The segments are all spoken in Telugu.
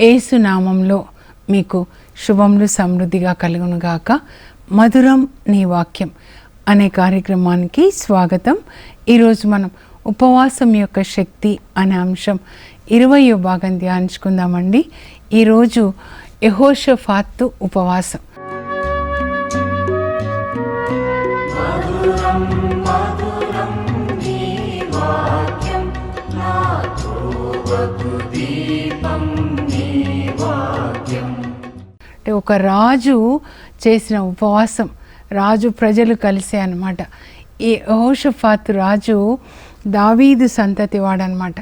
ఏసునామంలో మీకు శుభములు సమృద్ధిగా కలుగునుగాక. మధురం నీ వాక్యం అనే కార్యక్రమానికి స్వాగతం. ఈరోజు మనం ఉపవాసం యొక్క శక్తి అనే అంశం ఇరవయో భాగం ధ్యానించుకుందామండి. ఈరోజు యహోషఫాత్తు ఉపవాసం. అంటే ఒక రాజు చేసిన ఉపవాసం రాజు ప్రజలు కలిసే అనమాట ఈ ఓషఫాత్ రాజు దావీదు సంతతి వాడనమాట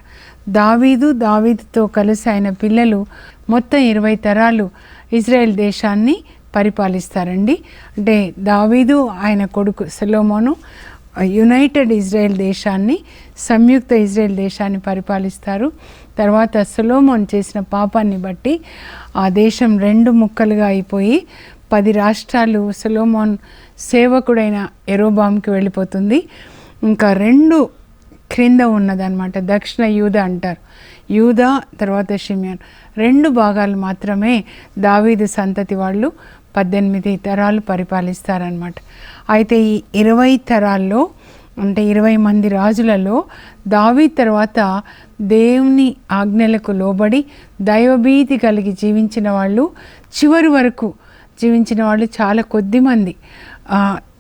దావీదు దావీదుతో కలిసి ఆయన పిల్లలు మొత్తం ఇరవై తరాలు ఇజ్రాయెల్ దేశాన్ని పరిపాలిస్తారండి. అంటే దావీదు ఆయన కొడుకు సెలోమోను యునైటెడ్ ఇజ్రాయెల్ దేశాన్ని సంయుక్త ఇజ్రాయెల్ దేశాన్ని పరిపాలిస్తారు. తర్వాత సొలోమోన్ చేసిన పాపాన్ని బట్టి ఆ దేశం రెండు ముక్కలుగా అయిపోయి పది రాష్ట్రాలు సొలోమోన్ సేవకుడైన ఎరోబామ్కి వెళ్ళిపోతుంది. ఇంకా రెండు క్రింద ఉన్నదన్నమాట. దక్షిణ యూద అంటారు. యూద తర్వాత షిమియాన్. రెండు భాగాలు మాత్రమే దావీదు సంతతి వాళ్ళు పద్దెనిమిది తరాలు పరిపాలిస్తారనమాట అయితే ఈ ఇరవై తరాల్లో అంటే ఇరవై మంది రాజులలో దావి తర్వాత దేవుని ఆజ్ఞలకు లోబడి దైవభీతి కలిగి జీవించిన వాళ్ళు చివరి వరకు జీవించిన వాళ్ళు చాలా కొద్ది మంది.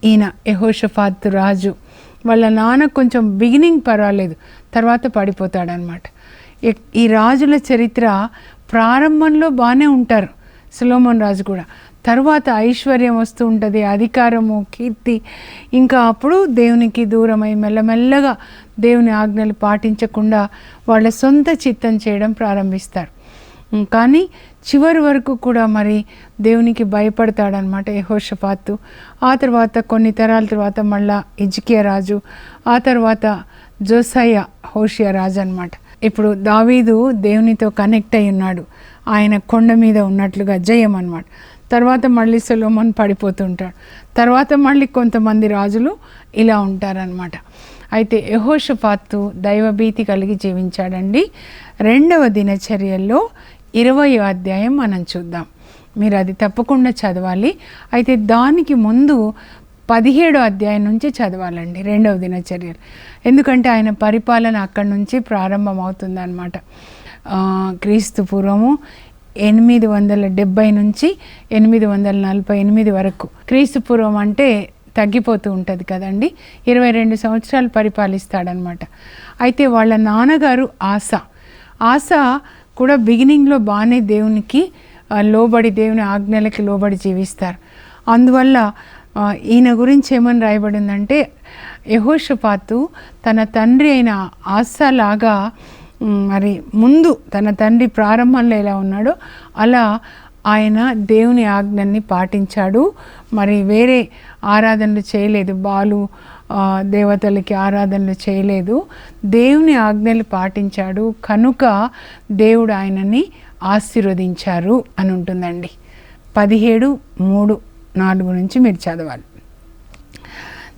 ఈయన యహోషఫాత్ రాజు. వాళ్ళ నాన్న కొంచెం బిగినింగ్ పర్వాలేదు తర్వాత పడిపోతాడనమాట ఈ- ఈ రాజుల చరిత్ర ప్రారంభంలో బాగానే ఉంటారు సులోమన్ రాజు కూడా. తర్వాత ఐశ్వర్యం వస్తూ ఉంటుంది అధికారము కీర్తి. ఇంకా అప్పుడు దేవునికి దూరమై మెల్లమెల్లగా దేవుని ఆజ్ఞలు పాటించకుండా వాళ్ళ సొంత చిత్తం చేయడం ప్రారంభిస్తారు. కానీ చివరి వరకు కూడా మరి దేవునికి భయపడతాడనమాట యహోషపాతు. ఆ తర్వాత కొన్ని తరాల తర్వాత మళ్ళా ఇజ్కియా రాజు ఆ తర్వాత జోసయ్య హోషియా రాజు అనమాట ఇప్పుడు దావీదు దేవునితో కనెక్ట్ అయి ఉన్నాడు. ఆయన కొండ మీద ఉన్నట్లుగా జయం అనమాట తర్వాత మళ్ళీ సొలోమన్ పడిపోతుంటాడు. తర్వాత మళ్ళీ కొంతమంది రాజులు ఇలా ఉంటారనమాట అయితే యహోషపాత్తు దైవభీతి కలిగి జీవించాడండి. రెండవ దినచర్యల్లో ఇరవై అధ్యాయం మనం చూద్దాం. మీరు అది తప్పకుండా చదవాలి. అయితే దానికి ముందు పదిహేడో అధ్యాయం నుంచి చదవాలండి రెండవ దినచర్యలు. ఎందుకంటే ఆయన పరిపాలన అక్కడి నుంచి ప్రారంభమవుతుందన్నమాట. క్రీస్తు పూర్వము ఎనిమిది వందల డెబ్బై నుంచి ఎనిమిది వందల నలభై ఎనిమిది వరకు. క్రీస్తు పూర్వం అంటే తగ్గిపోతూ ఉంటుంది కదండి. ఇరవై రెండు సంవత్సరాలు పరిపాలిస్తాడనమాట అయితే వాళ్ళ నాన్నగారు ఆశ ఆశ కూడా బిగినింగ్లో బాగానే దేవునికి లోబడి దేవుని ఆజ్ఞలకి లోబడి జీవిస్తారు. అందువల్ల ఈయన గురించి ఏమని రాయబడిందంటే యహోషపాతు తన తండ్రి అయిన ఆశలాగా లాగా మరి ముందు తన తండ్రి ప్రారంభంలో ఎలా ఉన్నాడో అలా ఆయన దేవుని ఆజ్ఞల్ని పాటించాడు. మరి వేరే ఆరాధనలు చేయలేదు. బాలు దేవతలకి ఆరాధనలు చేయలేదు. దేవుని ఆజ్ఞలు పాటించాడు. కనుక దేవుడు ఆయనని ఆశీర్వదించారు అని ఉంటుందండి. పదిహేడు మూడు నాలుగు నుంచి మీరు చదవాలి.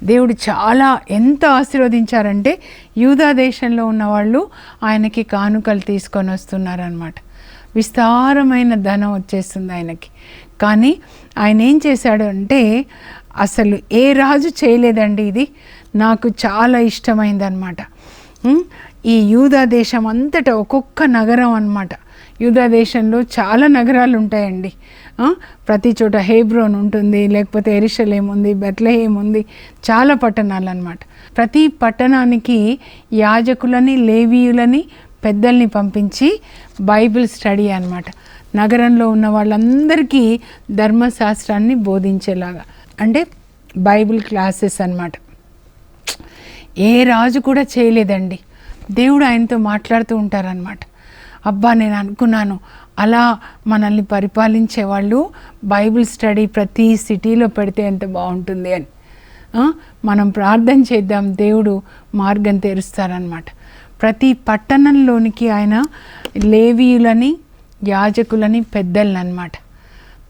దేవుడు చాలా ఎంత ఆశీర్వదించారంటే యూదా దేశంలో ఉన్న వాళ్ళు ఆయనకి కానుకలు తీసుకొని వస్తున్నారనమాట విస్తారమైన ధనం వచ్చేస్తుంది ఆయనకి. కానీ ఆయన ఏం చేశాడు అంటే అసలు ఏ రాజు చేయలేదండి ఇది. నాకు చాలా ఇష్టమైందనమాట ఈ యూదా దేశం అంతటా ఒక్కొక్క నగరం అనమాట యూదా దేశంలో చాలా నగరాలు ఉంటాయండి. ప్రతి చోట హేబ్రోన్ ఉంటుంది లేకపోతే ఎరిషలేం ఉంది బెత్లహేం ఉంది చాలా పట్టణాలు అన్నమాట ప్రతి పట్టణానికి యాజకులని లేవీయులని పెద్దల్ని పంపించి బైబిల్ స్టడీ అనమాట నగరంలో ఉన్న వాళ్ళందరికీ ధర్మశాస్త్రాన్ని బోధించేలాగా. అంటే బైబిల్ క్లాసెస్ అన్నమాట. ఏ రాజు కూడా చేయలేదండి. దేవుడు ఆయనతో మాట్లాడుతూ ఉంటారనమాట అబ్బా నేను అనుకున్నాను. అలా మనల్ని పరిపాలించే వాళ్ళు బైబిల్ స్టడీ ప్రతి సిటీలో పెడితే ఎంత బాగుంటుంది అని. మనం ప్రార్థన చేద్దాం దేవుడు మార్గం తెరుస్తారనమాట ప్రతి పట్టణంలోనికి ఆయన లేవీయులని యాజకులని పెద్దలని అనమాట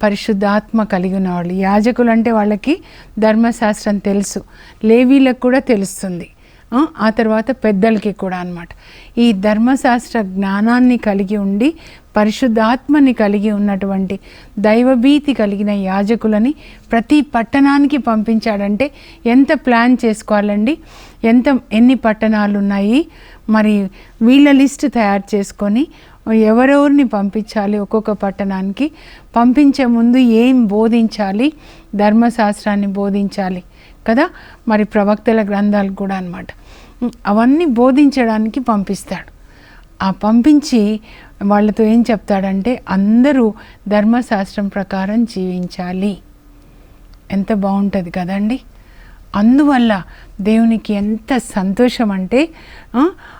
పరిశుద్ధాత్మ కలిగి ఉన్నవాళ్ళు యాజకులు అంటే వాళ్ళకి ధర్మశాస్త్రం తెలుసు. లేవీలకు కూడా తెలుస్తుంది. ఆ, తర్వాత పెద్దలకి కూడా అనమాట ఈ ధర్మశాస్త్ర జ్ఞానాన్ని కలిగి ఉండి పరిశుద్ధాత్మని కలిగి ఉన్నటువంటి దైవభీతి కలిగిన యాజకులని ప్రతి పట్టణానికి పంపించాడంటే ఎంత ప్లాన్ చేసుకోవాలండి? ఎంత ఎన్ని పట్టణాలు ఉన్నాయి మరి వీళ్ళ లిస్ట్ తయారు చేసుకొని ఎవరెవరిని పంపించాలి ఒక్కొక్క పట్టణానికి? పంపించే ముందు ఏం బోధించాలి? ధర్మశాస్త్రాన్ని బోధించాలి. కదా? మరి ప్రవక్తల గ్రంథాలు కూడా అనమాట అవన్నీ బోధించడానికి పంపిస్తాడు. ఆ పంపించి వాళ్ళతో ఏం చెప్తాడంటే అందరూ ధర్మశాస్త్రం ప్రకారం జీవించాలి. ఎంత బాగుంటుంది కదండి? అందువల్ల దేవునికి ఎంత సంతోషం అంటే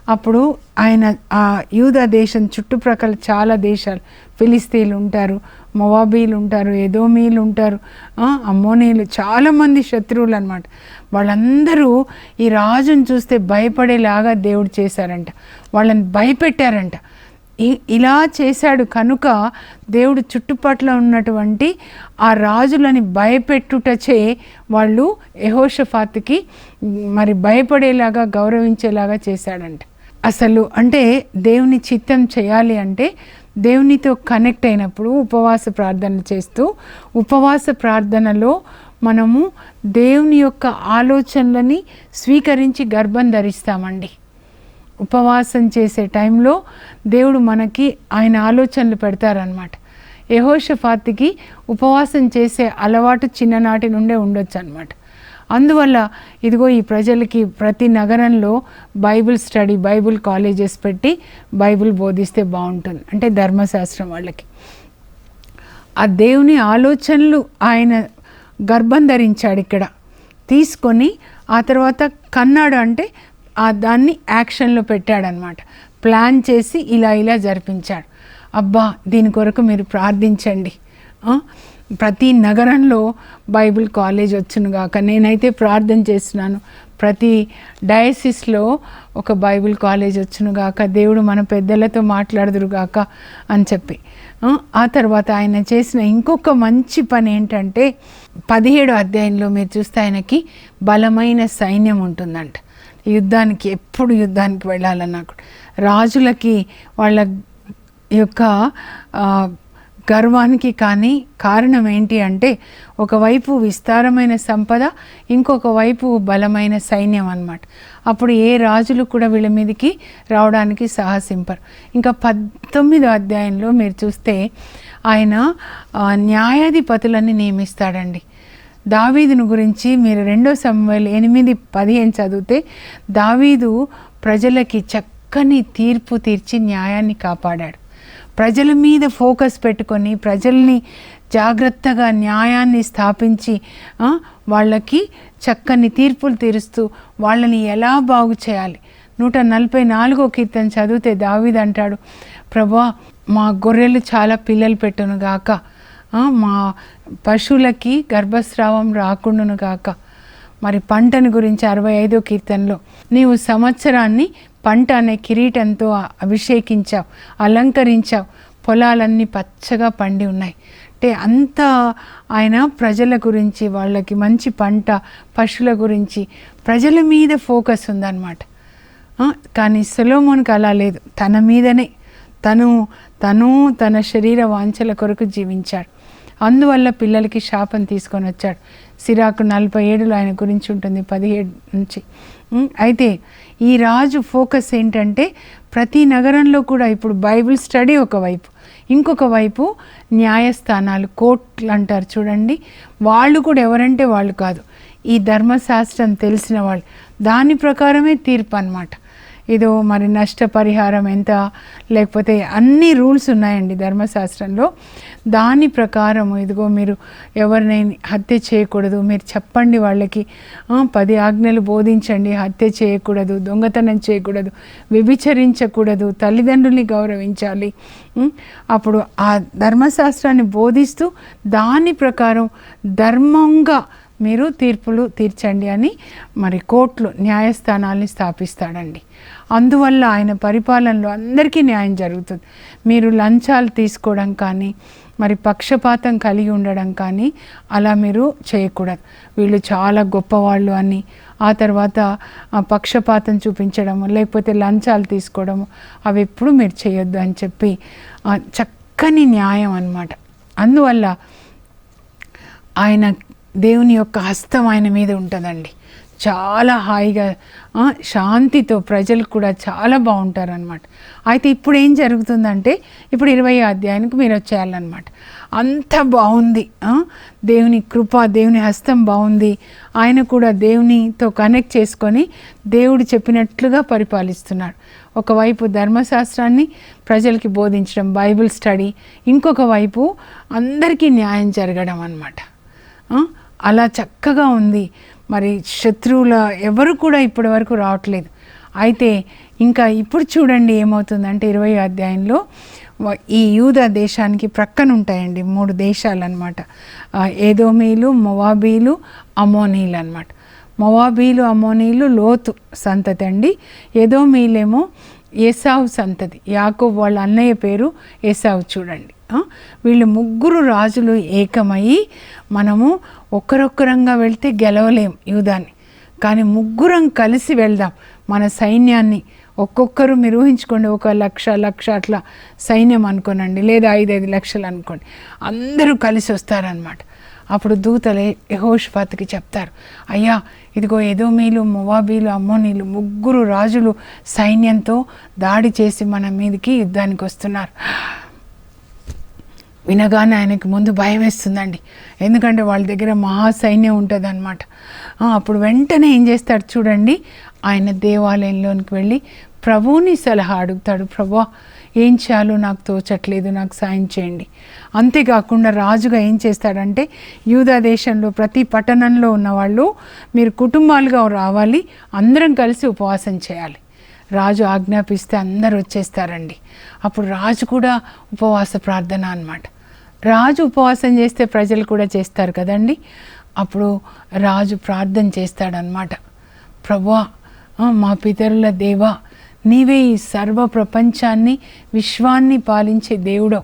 అప్పుడు ఆయన ఆ యూద దేశం చుట్టుప్రక్కల చాలా దేశాలు. ఫిలిస్తీన్లు ఉంటారు మొవాబీలు ఉంటారు ఎదోమీలు ఉంటారు అమ్మోనీలు చాలామంది శత్రువులు అనమాట వాళ్ళందరూ ఈ రాజును చూస్తే భయపడేలాగా దేవుడు చేశారంట. వాళ్ళని భయపెట్టారంట. ఇలా చేశాడు కనుక దేవుడు చుట్టుపట్ల ఉన్నటువంటి ఆ రాజులని భయపెట్టుటచే వాళ్ళు యహోషఫాత్కి మరి భయపడేలాగా గౌరవించేలాగా చేశాడంట. అసలు అంటే దేవుని చిత్తం చేయాలి అంటే దేవునితో కనెక్ట్ అయినప్పుడు ఉపవాస ప్రార్థన చేస్తూ ఉపవాస ప్రార్థనలో మనము దేవుని యొక్క ఆలోచనలని స్వీకరించి గర్భం ధరిస్తామండి. ఉపవాసం చేసే టైంలో దేవుడు మనకి ఆయన ఆలోచనలు పెడతారనమాట యహోషఫాత్కి ఉపవాసం చేసే అలవాటు చిన్ననాటి నుండే ఉండొచ్చు అనమాట అందువల్ల ఇదిగో ఈ ప్రజలకి ప్రతి నగరంలో బైబిల్ స్టడీ బైబిల్ కాలేజెస్ పెట్టి బైబిల్ బోధిస్తే బాగుంటుంది. అంటే ధర్మశాస్త్రం వాళ్ళకి. ఆ దేవుని ఆలోచనలు ఆయన గర్భం ధరించాడు ఇక్కడ. తీసుకొని ఆ తర్వాత కన్నాడు అంటే దాన్ని యాక్షన్లో పెట్టాడనమాట. ప్లాన్ చేసి ఇలా ఇలా జరిపించాడు. అబ్బా దీని కొరకు మీరు ప్రార్థించండి. ప్రతి నగరంలో బైబిల్ కాలేజ్ వచ్చునుగాక నేనైతే ప్రార్థన చేస్తున్నాను. ప్రతి డయాసిస్లో ఒక బైబిల్ కాలేజ్ వచ్చునుగాక దేవుడు మన పెద్దలతో మాట్లాడుదురుగాక అని చెప్పి. ఆ, ఆ తర్వాత ఆయన చేసిన ఇంకొక మంచి పని ఏంటంటే పదిహేడు అధ్యాయంలో మీరు చూస్తే ఆయనకి బలమైన సైన్యం ఉంటుందంట. యుద్ధానికి ఎప్పుడు యుద్ధానికి వెళ్ళాలన్నా కూడా. రాజులకి వాళ్ళ యొక్క గర్వానికి కానీ కారణం ఏంటి అంటే ఒకవైపు విస్తారమైన సంపద ఇంకొక వైపు బలమైన సైన్యం అన్నమాట. అప్పుడు ఏ రాజులు కూడా వీళ్ళ మీదకి రావడానికి సాహసింపరు. ఇంకా పంతొమ్మిదో అధ్యాయంలో మీరు చూస్తే ఆయన న్యాయాధిపతులని నియమిస్తాడండి. దావీదును గురించి మీరు రెండో సమయాలు ఎనిమిది పదిహేను చదివితే దావీదు ప్రజలకి చక్కని తీర్పు తీర్చి న్యాయాన్ని కాపాడాడు. ప్రజల మీద ఫోకస్ పెట్టుకొని ప్రజల్ని జాగ్రత్తగా న్యాయాన్ని స్థాపించి వాళ్ళకి చక్కని తీర్పులు తీరుస్తూ వాళ్ళని ఎలా బాగు చేయాలి? నూట నలభై నాలుగో కీర్తన చదివితే దావీద్ అంటాడు ప్రభా మా గొర్రెలు చాలా పిల్లలు పెట్టును గాక మా పశువులకి గర్భస్రావం రాకుండును గాక. మరి పంటను గురించి అరవై ఐదో కీర్తనలో నీవు సంవత్సరాన్ని పంట అనే కిరీటంతో అభిషేకించావు అలంకరించావు పొలాలన్నీ పచ్చగా పండి ఉన్నాయి. అంటే అంత ఆయన ప్రజల గురించి వాళ్ళకి మంచి పంట పశువుల గురించి ప్రజల మీద ఫోకస్ ఉందన్నమాట. కానీ సొలోమోన్కి అలా లేదు. తన మీదనే తను తను తన శరీర వాంఛల కొరకు జీవించాడు. అందువల్ల పిల్లలకి శాపం తీసుకొని వచ్చాడు. సిరాకు నలభై ఏడులో ఆయన గురించి ఉంటుంది పదిహేడు నుంచి. అయితే ఈ రాజు ఫోకస్ ఏంటంటే ప్రతి నగరంలో కూడా ఇప్పుడు బైబిల్ స్టడీ ఒకవైపు ఇంకొక వైపు న్యాయస్థానాలు కోర్టులు అంటారు చూడండి. వాళ్ళు కూడా ఎవరంటే వాళ్ళు కాదు. ఈ ధర్మశాస్త్రం తెలిసిన వాళ్ళు. దాని ప్రకారమే తీర్పు అనమాట ఇదో మరి నష్టపరిహారం ఎంత? లేకపోతే అన్ని రూల్స్ ఉన్నాయండి ధర్మశాస్త్రంలో. దాని ప్రకారం ఇదిగో మీరు ఎవరినైనా హత్య చేయకూడదు మీరు చెప్పండి వాళ్ళకి పది ఆజ్ఞలు బోధించండి హత్య చేయకూడదు దొంగతనం చేయకూడదు వ్యభిచరించకూడదు తల్లిదండ్రుల్ని గౌరవించాలి. అప్పుడు ఆ ధర్మశాస్త్రాన్ని బోధిస్తూ దాని ప్రకారం ధర్మంగా మీరు తీర్పులు తీర్చండి అని మరి కోర్టులు న్యాయస్థానాల్ని స్థాపిస్తాడండి. అందువల్ల ఆయన పరిపాలనలో అందరికీ న్యాయం జరుగుతుంది. మీరు లంచాలు తీసుకోవడం కానీ మరి పక్షపాతం కలిగి ఉండడం కానీ అలా మీరు చేయకూడదు. వీళ్ళు చాలా గొప్పవాళ్ళు అని ఆ తర్వాత పక్షపాతం చూపించడము లేకపోతే లంచాలు తీసుకోవడము అవి ఎప్పుడు మీరు చేయొద్దు అని చెప్పి చక్కని న్యాయం అన్నమాట. అందువల్ల ఆయన దేవుని యొక్క హస్తం ఆయన మీద ఉంటుందండి. చాలా హాయిగా శాంతితో ప్రజలు కూడా చాలా బాగుంటారనమాట అయితే ఇప్పుడు ఏం జరుగుతుందంటే ఇప్పుడు ఇరవై అధ్యాయానికి మీరు వచ్చేయాలన్నమాట. అంత బాగుంది దేవుని కృప దేవుని హస్తం బాగుంది. ఆయన కూడా దేవునితో కనెక్ట్ చేసుకొని దేవుడు చెప్పినట్లుగా పరిపాలిస్తున్నాడు. ఒకవైపు ధర్మశాస్త్రాన్ని ప్రజలకి బోధించడం బైబిల్ స్టడీ ఇంకొక వైపు అందరికీ న్యాయం జరగడం అన్నమాట. అలా చక్కగా ఉంది. మరి శత్రువుల ఎవరు కూడా ఇప్పటి వరకు రావట్లేదు. అయితే ఇంకా ఇప్పుడు చూడండి ఏమవుతుందంటే ఇరవై అధ్యాయంలో ఈ యూద దేశానికి ప్రక్కన ఉంటాయండి మూడు దేశాలు అనమాట ఏదోమీలు మొవాబీలు అమోనీలు అనమాట మొవాబీలు అమోనీలు లోతు సంతతి అండి. ఏదోమీలేమో ఏసావు సంతతి. యాకోబ్ వాళ్ళ అన్నయ్య పేరు ఏసావు చూడండి. వీళ్ళు ముగ్గురు రాజులు ఏకమయ్యి మనము ఒక్కరొక్కరంగా వెళ్తే గెలవలేం యూదాన్ని కానీ ముగ్గురం కలిసి వెళ్దాం మన సైన్యాన్ని. ఒక్కొక్కరు మీరు ఊహించుకోండి ఒక లక్ష లక్ష అట్లా సైన్యం అనుకోనండి లేదా ఐదు ఐదు లక్షలు అనుకోండి. అందరూ కలిసి వస్తారనమాట అప్పుడు దూతలే యహోష్పాత్కి చెప్తారు అయ్యా ఇదిగో ఎదోమీలు మొవాబీలు అమ్మోనీలు ముగ్గురు రాజులు సైన్యంతో దాడి చేసి మన మీదకి యుద్ధానికి వస్తున్నారు. వినగానే ఆయనకి ముందు భయం వేస్తుందండి. ఎందుకంటే వాళ్ళ దగ్గర మహా సైన్యం ఉంటుంది అనమాట అప్పుడు వెంటనే ఏం చేస్తాడు చూడండి ఆయన దేవాలయంలోనికి వెళ్ళి ప్రభువుని సలహా అడుగుతాడు ప్రభా ఏం చేయాలో నాకు తోచట్లేదు నాకు సాయం చేయండి. అంతేకాకుండా రాజుగా ఏం చేస్తాడంటే యూదా దేశంలో ప్రతి పట్టణంలో ఉన్నవాళ్ళు మీరు కుటుంబాలుగా రావాలి అందరం కలిసి ఉపవాసం చేయాలి. రాజు ఆజ్ఞాపిస్తే అందరు వచ్చేస్తారండి. అప్పుడు రాజు కూడా ఉపవాస ప్రార్థన అనమాట రాజు ఉపవాసం చేస్తే ప్రజలు కూడా చేస్తారు కదండి. అప్పుడు రాజు ప్రార్థన చేస్తాడనమాట ప్రభా మా పితరుల దేవా నీవే ఈ సర్వ ప్రపంచాన్ని విశ్వాన్ని పాలించే దేవుడవు.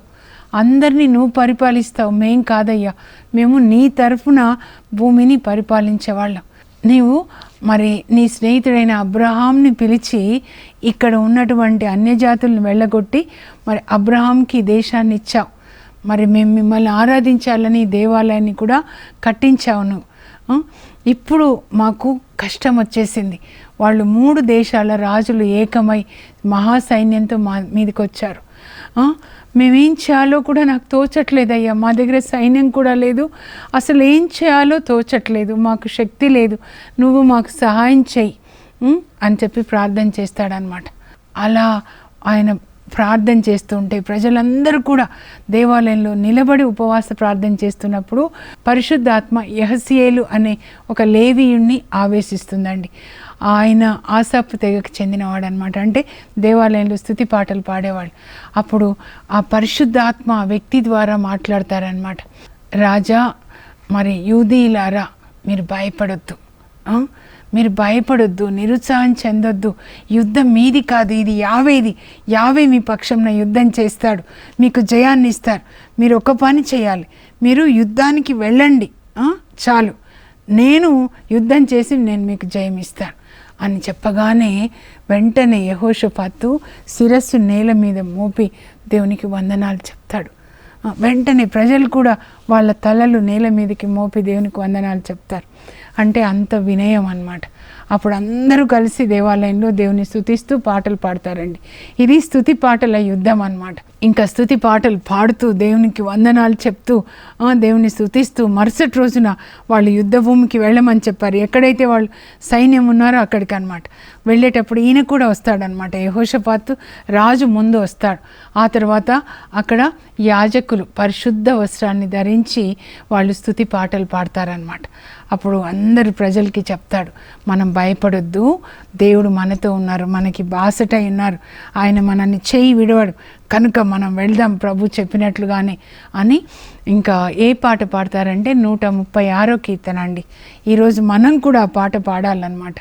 అందరినీ నువ్వు పరిపాలిస్తావు. మేం కాదయ్యా. మేము నీ తరఫున భూమిని పరిపాలించేవాళ్ళం. నీవు మరి నీ స్నేహితుడైన అబ్రహాంని పిలిచి ఇక్కడ ఉన్నటువంటి అన్యజాతులను వెళ్ళగొట్టి మరి అబ్రహాంకి దేశాన్ని ఇచ్చావు. మరి మేము మిమ్మల్ని ఆరాధించాలని దేవాలయాన్ని కూడా కట్టించావు నువ్వు. ఇప్పుడు మాకు కష్టం వచ్చేసింది. వాళ్ళు మూడు దేశాల రాజులు ఏకమై మహాసైన్యంతో మా మీదకి వచ్చారు మేమేం చేయాలో కూడా నాకు తోచట్లేదయ్యా. మా దగ్గర సైన్యం కూడా లేదు. అసలు ఏం చేయాలో తోచట్లేదు. మాకు శక్తి లేదు. నువ్వు మాకు సహాయం చెయ్యి. అని చెప్పి ప్రార్థన చేస్తాడనమాట అలా ఆయన ప్రార్థన చేస్తుంటే ప్రజలందరూ కూడా దేవాలయంలో నిలబడి ఉపవాస ప్రార్థన చేస్తున్నప్పుడు పరిశుద్ధాత్మ యహసియేలు అనే ఒక లేవీయుణ్ణి ఆవేశిస్తుందండి. ఆయన ఆసాపు తెగకు చెందినవాడు అనమాట అంటే దేవాలయంలో స్థుతి పాటలు పాడేవాడు. అప్పుడు ఆ పరిశుద్ధాత్మ వ్యక్తి ద్వారా మాట్లాడతారనమాట రాజా మరి యూదీలారా మీరు భయపడొద్దు. మీరు భయపడొద్దు నిరుత్సాహం చెందొద్దు. యుద్ధం మీది కాదు ఇది యావేది. యావే మీ పక్షంన యుద్ధం చేస్తాడు. మీకు జయాన్ని ఇస్తారు. మీరు ఒక పని చేయాలి. మీరు యుద్ధానికి వెళ్ళండి. చాలు. నేను యుద్ధం చేసి నేను మీకు జయం ఇస్తాను అని చెప్పగానే వెంటనే యహోషపాతు శిరస్సు నేల మీద మోపి దేవునికి వందనాలు చెప్తాడు. వెంటనే ప్రజలు కూడా వాళ్ళ తలలు నేల మీదకి మోపి దేవునికి వందనాలు చెప్తారు. అంటే అంత వినయం అనమాట అప్పుడు అందరూ కలిసి దేవాలయంలో దేవుని స్థుతిస్తూ పాటలు పాడతారండి. ఇది స్థుతి పాటల యుద్ధం అనమాట ఇంకా స్థుతి పాటలు పాడుతూ దేవునికి వందనాలు చెప్తూ దేవుని స్థుతిస్తూ మరుసటి రోజున వాళ్ళు యుద్ధ భూమికి వెళ్ళమని చెప్పారు. ఎక్కడైతే వాళ్ళు సైన్యం ఉన్నారో అక్కడికి అనమాట వెళ్ళేటప్పుడు ఈయన కూడా వస్తాడనమాట. యహోషపాతు రాజు ముందు వస్తాడు. ఆ తర్వాత అక్కడ యాజకులు పరిశుద్ధ వస్త్రాన్ని ధరించి వాళ్ళు స్థుతి పాటలు పాడతారనమాట. అప్పుడు అందరు ప్రజలకి చెప్తాడు మనం భయపడొద్దు. దేవుడు మనతో ఉన్నారు మనకి బాసటై ఉన్నారు. ఆయన మనల్ని చేయి విడవడు. కనుక మనం వెళ్దాం ప్రభు చెప్పినట్లుగానే అని ఇంకా ఏ పాట పాడతారంటే నూట ముప్పై ఆరో కీర్తన అండి. ఈరోజు మనం కూడా ఆ పాట పాడాలన్నమాట.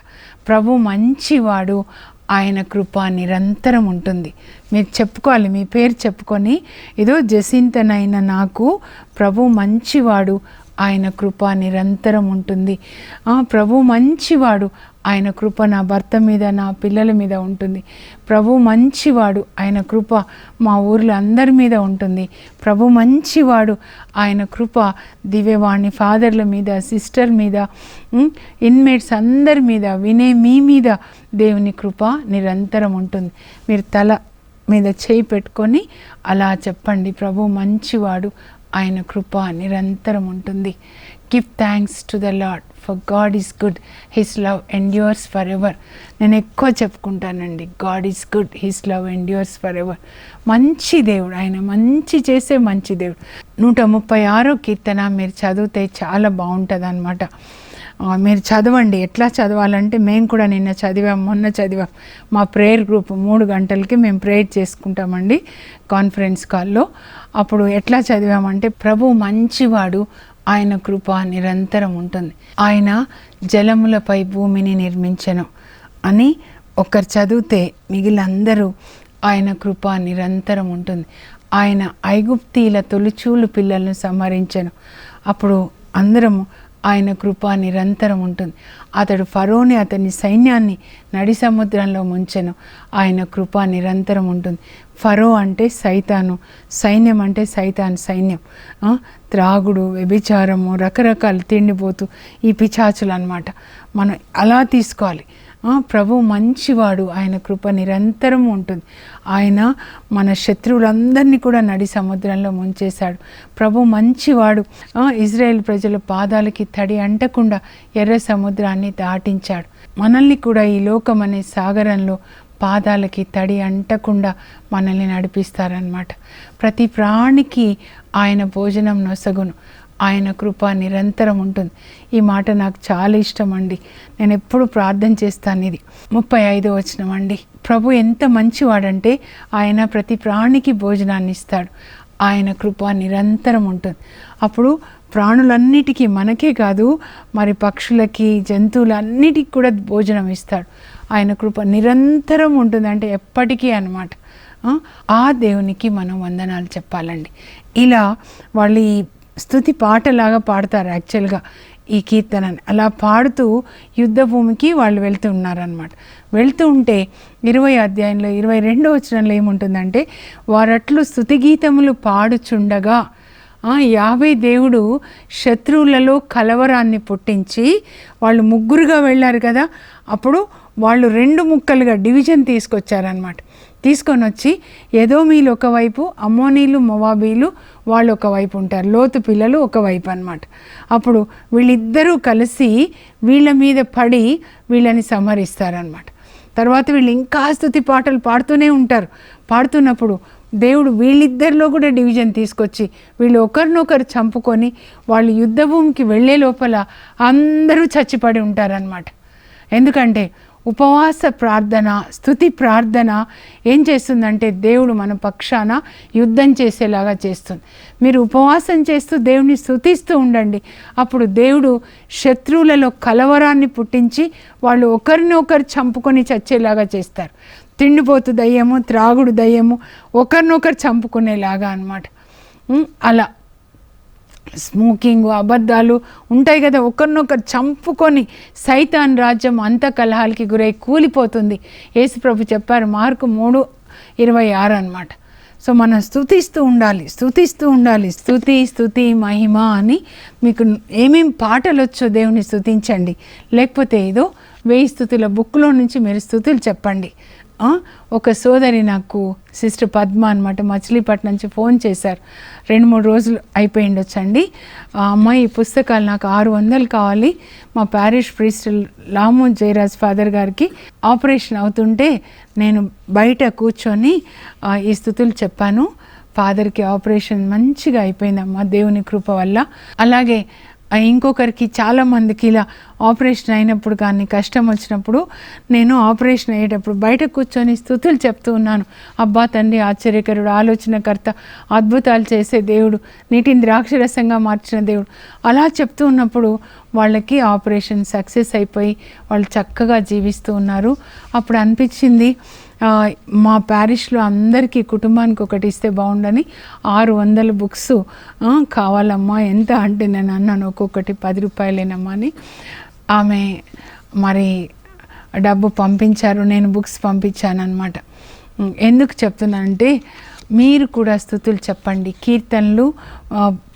ప్రభు మంచివాడు. ఆయన కృప నిరంతరం ఉంటుంది. మీరు చెప్పుకోవాలి మీ పేరు చెప్పుకొని ఏదో జసింతనైన నాకు ప్రభు మంచివాడు. ఆయన కృప నిరంతరం ఉంటుంది. ప్రభు మంచివాడు. ఆయన కృప నా భర్త మీద నా పిల్లల మీద ఉంటుంది. ప్రభు మంచివాడు. ఆయన కృప మా ఊర్లో అందరి మీద ఉంటుంది. ప్రభు మంచివాడు. ఆయన కృప దివ్యవాణి ఫాదర్ల మీద సిస్టర్ మీద ఇన్మేట్స్ అందరి మీద వినే మీ మీద దేవుని కృప నిరంతరం ఉంటుంది. మీరు తల మీద చేయి పెట్టుకొని అలా చెప్పండి. ప్రభు మంచివాడు. ఆయన కృప నిరంతరం ఉంటుంది. Give thanks to the Lord for God is good his love endures forever నేను ఎక్కువ చెప్పుకుంటానండి. God is good his love endures forever మంచి దేవుడు ఆయన మంచి చేసే మంచి దేవుడు. నూట ముప్పై ఆరో కీర్తన మీరు చదివితే చాలా బాగుంటుంది అనమాట మీరు చదవండి. ఎట్లా చదవాలంటే మేము కూడా నిన్న చదివాం మొన్న చదివాం. మా ప్రేయర్ గ్రూప్ మూడు గంటలకి మేము ప్రేయర్ చేసుకుంటామండి కాన్ఫరెన్స్ కాల్లో అప్పుడు ఎట్లా చదివామంటే ప్రభు మంచివాడు ఆయన కృప నిరంతరం ఉంటుంది. ఆయన జలములపై భూమిని నిర్మించను అని ఒకరు చదివితే మిగిలిందరూ ఆయన కృప నిరంతరం ఉంటుంది. ఆయన ఐగుప్తీల తొలిచూలు పిల్లలను సంహరించను. అప్పుడు అందరము ఆయన కృప నిరంతరం ఉంటుంది. అతడు ఫరోని అతని సైన్యాన్ని నడి సముద్రంలో ముంచెను. ఆయన కృప నిరంతరం ఉంటుంది. ఫరో అంటే సైతాను సైన్యం అంటే సైతాన్ సైన్యం. త్రాగుడు వ్యభిచారము రకరకాలు తిండిపోతూ ఈ పిచాచులు అనమాట మనం అలా తీసుకోవాలి. ప్రభు మంచివాడు. ఆయన కృప నిరంతరం ఉంటుంది. ఆయన మన శత్రువులందరినీ కూడా నడి సముద్రంలో ముంచేశాడు. ప్రభు మంచివాడు. ఇజ్రాయెల్ ప్రజల పాదాలకి తడి అంటకుండా ఎర్ర సముద్రాన్ని దాటించాడు. మనల్ని కూడా ఈ లోకం అనే సాగరంలో పాదాలకి తడి అంటకుండా మనల్ని నడిపిస్తారనమాట ప్రతి ప్రాణికి ఆయన భోజనం నొసగును. ఆయన కృప నిరంతరం ఉంటుంది. ఈ మాట నాకు చాలా ఇష్టం అండి. నేను ఎప్పుడు ప్రార్థన చేస్తాను ఇది. ముప్పై ఐదో వచనం అండి. ప్రభు ఎంత మంచివాడంటే ఆయన ప్రతి ప్రాణికి భోజనాన్ని ఇస్తాడు. ఆయన కృప నిరంతరం ఉంటుంది. అప్పుడు ప్రాణులన్నిటికీ మనకే కాదు మరి పక్షులకి జంతువులన్నిటికీ కూడా భోజనం ఇస్తాడు. ఆయన కృప నిరంతరం ఉంటుంది అంటే ఎప్పటికీ అన్నమాట. ఆ, ఆ దేవునికి మనం వందనాలు చెప్పాలండి. ఇలా వాళ్ళు ఈ స్థుతి పాటలాగా పాడతారు యాక్చువల్గా ఈ కీర్తనని. అలా పాడుతూ యుద్ధ భూమికి వాళ్ళు వెళ్తూ ఉన్నారనమాట వెళ్తూ ఉంటే ఇరవై అధ్యాయంలో ఇరవై రెండో వచనంలో ఏముంటుందంటే వారట్లు స్థుతి గీతములు పాడుచుండగా యాభై దేవుడు శత్రువులలో కలవరాన్ని పుట్టించి వాళ్ళు ముగ్గురుగా వెళ్ళారు కదా అప్పుడు వాళ్ళు రెండు ముక్కలుగా డివిజన్ తీసుకొచ్చారనమాట తీసుకొని వచ్చి ఎదోమీలు ఒకవైపు అమ్మోనీలు మొవాబీలు వాళ్ళు ఒకవైపు ఉంటారు. లోతు పిల్లలు ఒకవైపు అనమాట అప్పుడు వీళ్ళిద్దరూ కలిసి వీళ్ళ మీద పడి వీళ్ళని సంహరిస్తారనమాట తర్వాత వీళ్ళు ఇంకా స్థుతి పాటలు పాడుతూనే ఉంటారు. పాడుతున్నప్పుడు దేవుడు వీళ్ళిద్దరిలో కూడా డివిజన్ తీసుకొచ్చి వీళ్ళు ఒకరినొకరు చంపుకొని వాళ్ళు యుద్ధ భూమికి వెళ్ళే లోపల అందరూ చచ్చిపడి ఉంటారనమాట ఎందుకంటే ఉపవాస ప్రార్థన స్థుతి ప్రార్థన ఏం చేస్తుందంటే దేవుడు మన పక్షాన యుద్ధం చేసేలాగా చేస్తుంది. మీరు ఉపవాసం చేస్తూ దేవుని స్థుతిస్తూ ఉండండి. అప్పుడు దేవుడు శత్రువులలో కలవరాన్ని పుట్టించి వాళ్ళు ఒకరినొకరు చంపుకొని చచ్చేలాగా చేస్తారు. తిండిపోతు దయ్యము త్రాగుడు దయ్యము ఒకరినొకరు చంపుకునేలాగా అనమాట అలా. స్మోకింగ్ అబద్ధాలు ఉంటాయి కదా ఒకరినొకరు చంపుకొని సైతాన్ రాజ్యం అంత కలహాలకి గురై కూలిపోతుంది. యేసుప్రభు చెప్పారు మార్కు మూడు ఇరవై ఆరు అనమాట సో మనం స్థుతిస్తూ ఉండాలి స్థుతిస్తూ ఉండాలి స్థుతి స్థుతి మహిమ అని మీకు ఏమేం పాటలు వచ్చో దేవుని స్థుతించండి లేకపోతే ఏదో వేయి స్థుతుల బుక్లో నుంచి మీరు స్థుతులు చెప్పండి. ఒక సోదరి నాకు సిస్టర్ పద్మ అనమాట మచిలీపట్నం నుంచి ఫోన్ చేశారు. రెండు మూడు రోజులు అయిపోయిండొచ్చండి. ఆ అమ్మాయి ఈ పుస్తకాలు నాకు ఆరు వందలు కావాలి. మా ప్యారిష్ ప్రీస్ట్ లాము జయరాజ్ ఫాదర్ గారికి ఆపరేషన్ అవుతుంటే నేను బయట కూర్చొని ఈ స్థుతులు చెప్పాను. ఫాదర్కి ఆపరేషన్ మంచిగా అయిపోయిందమ్మా దేవుని కృప వల్ల. అలాగే ఇంకొకరికి చాలామందికి ఇలా ఆపరేషన్ అయినప్పుడు కానీ కష్టం వచ్చినప్పుడు నేను ఆపరేషన్ అయ్యేటప్పుడు బయట కూర్చొని స్థుతులు చెప్తూ ఉన్నాను. అబ్బా తండ్రి ఆశ్చర్యకరుడు ఆలోచనకర్త అద్భుతాలు చేసే దేవుడు నీటిని ద్రాక్షరసంగా మార్చిన దేవుడు. అలా చెప్తూ ఉన్నప్పుడు వాళ్ళకి ఆపరేషన్ సక్సెస్ అయిపోయి వాళ్ళు చక్కగా జీవిస్తూ ఉన్నారు. అప్పుడు అనిపించింది మా ప్యారిష్లో అందరికీ కుటుంబానికి ఒకటి ఇస్తే బాగుండని ఆరు వందల బుక్స్ కావాలమ్మా ఎంత అంటే నేను అన్నాను ఒక్కొక్కటి పది రూపాయలేనమ్మా అని. ఆమె మరి డబ్బు పంపించారు నేను బుక్స్ పంపించాను అనమాట ఎందుకు చెప్తున్నానంటే మీరు కూడా స్థుతులు చెప్పండి కీర్తనలు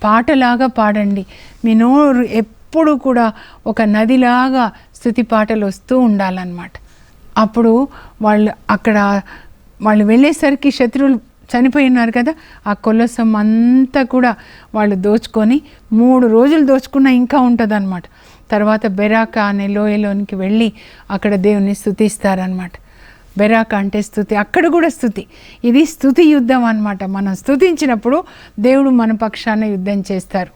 పాటలాగా పాడండి. మీ నోరు ఎప్పుడు కూడా ఒక నదిలాగా స్థుతి పాటలు వస్తూ ఉండాలన్నమాట. అప్పుడు వాళ్ళు అక్కడ వాళ్ళు వెళ్ళేసరికి శత్రువులు చనిపోయి ఉన్నారు కదా ఆ కొలసం అంతా కూడా వాళ్ళు దోచుకొని మూడు రోజులు దోచుకున్న ఇంకా ఉంటుంది తర్వాత బెరాక అనే లోయలోనికి వెళ్ళి అక్కడ దేవుని స్థుతిస్తారనమాట బెరాక అంటే స్థుతి అక్కడ కూడా స్థుతి. ఇది స్థుతి యుద్ధం అనమాట మనం స్థుతించినప్పుడు దేవుడు మన పక్షాన యుద్ధం చేస్తారు.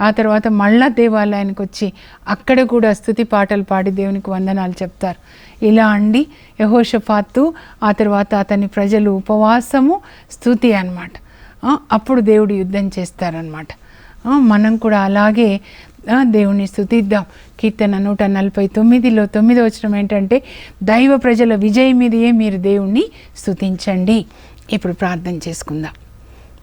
ఆ తర్వాత మళ్ళా దేవాలయానికి వచ్చి అక్కడ కూడా స్థుతి పాటలు పాడి దేవునికి వందనాలు చెప్తారు. ఇలా అండి. యహోషఫాత్తు ఆ తర్వాత అతని ప్రజలు ఉపవాసము స్థుతి అన్నమాట. అప్పుడు దేవుడు యుద్ధం చేస్తారనమాట మనం కూడా అలాగే దేవుణ్ణి దేవుని స్థుతిద్దాం కీర్తన నూట నలభై తొమ్మిదిలో తొమ్మిది వచ్చిన ఏంటంటే దైవ ప్రజల విజయం మీదే మీరు దేవుణ్ణి స్థుతించండి ఇప్పుడు ప్రార్థన చేసుకుందాం.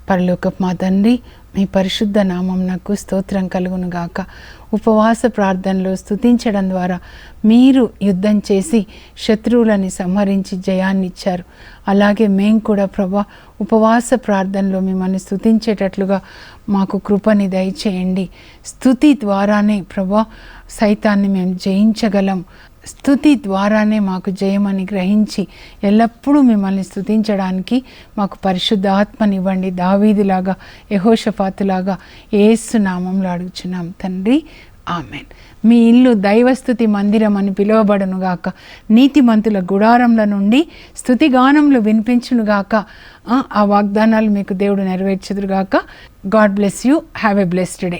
పరలోకపు మా తండ్రి మీ పరిశుద్ధ నామం నాకు స్తోత్రం కలుగును గాక ఉపవాస ప్రార్థనలో స్థుతించడం ద్వారా మీరు యుద్ధం చేసి శత్రువులని సంహరించి జయాన్ని ఇచ్చారు. అలాగే మేము కూడా ప్రభా ఉపవాస ప్రార్థనలో మిమ్మల్ని స్థుతించేటట్లుగా మాకు కృపని దయచేయండి. స్థుతి ద్వారానే ప్రభా సైతాన్ని మేము జయించగలం. స్థుతి ద్వారానే మాకు జయమని గ్రహించి ఎల్లప్పుడూ మిమ్మల్ని స్థుతించడానికి మాకు పరిశుద్ధ ఆత్మనివ్వండి దావీదులాగా యహోషపాతులాగా ఏసు నామంలో అడుగుచున్నాం. తండ్రి ఆమెన్. మీ ఇల్లు దైవస్థుతి మందిరం అని పిలువబడునుగాక నీతిమంతుల గుడారంల నుండి స్థుతిగానంలో వినిపించునుగాక ఆ, ఆ వాగ్దానాలు మీకు దేవుడు నెరవేర్చుదురుగాక God bless you. Have a blessed day.